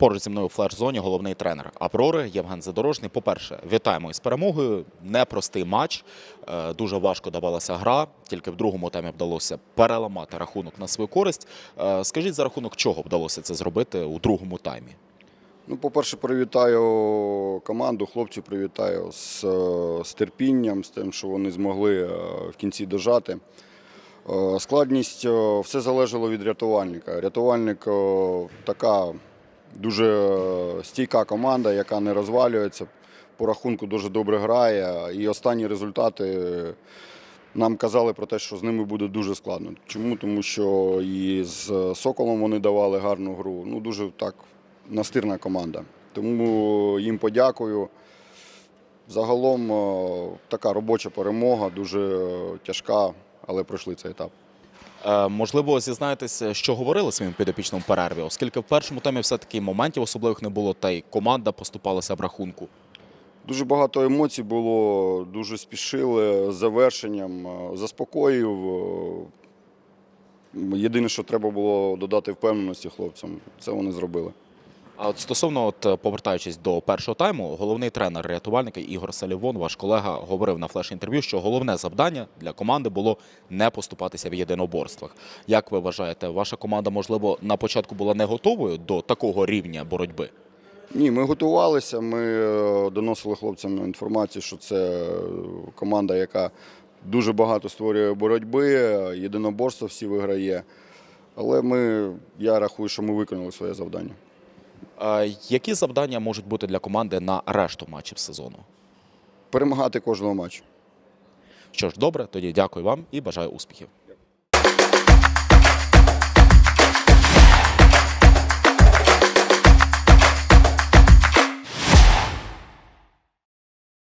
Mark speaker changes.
Speaker 1: Поруч зі мною у флеш-зоні головний тренер Аврори Євген Задорожний. По-перше, вітаємо із перемогою. Непростий матч. Е, Дуже важко давалася гра. Тільки в другому таймі вдалося переламати рахунок на свою користь. Е, Скажіть, за рахунок чого вдалося це зробити у другому таймі?
Speaker 2: Ну, по-перше, привітаю команду, хлопців привітаю з, е, з терпінням, з тим, що вони змогли в кінці дожати. Складність все залежало від рятувальника. Рятувальник така дуже стійка команда, яка не розвалюється. По рахунку дуже добре грає. І останні результати нам казали про те, що з ними буде дуже складно. Чому? Тому що і з Соколом вони давали гарну гру. Ну, дуже так настирна команда. Тому їм подякую. Загалом е, така робоча перемога, дуже е, тяжка, але пройшли цей етап.
Speaker 1: Е, Можливо, зізнаєтеся, що говорили своїм підопічним в перерві, оскільки в першому темі все-таки моментів особливих не було, та й команда поступалася в рахунку.
Speaker 2: Дуже багато емоцій було, дуже спішили з завершенням, е, заспокоїв. Е, Єдине, що треба було додати впевненості хлопцям, це вони зробили.
Speaker 1: А от стосовно, от е, повертаючись до першого тайму, головний тренер рятувальника Ігор Салівон, ваш колега, говорив на флеш-інтерв'ю, що головне завдання для команди було не поступатися в єдиноборствах. Як ви вважаєте, ваша команда, можливо, на початку була не готовою до такого рівня боротьби?
Speaker 2: Ні, ми готувалися, ми е, доносили хлопцям інформацію, що це е, команда, яка дуже багато створює боротьби, єдиноборство всі виграє. Але ми, я рахую, що ми виконали своє завдання.
Speaker 1: Які завдання можуть бути для команди на решту матчів сезону?
Speaker 2: Перемагати кожного матчу.
Speaker 1: Що ж, добре, тоді дякую вам і бажаю успіхів.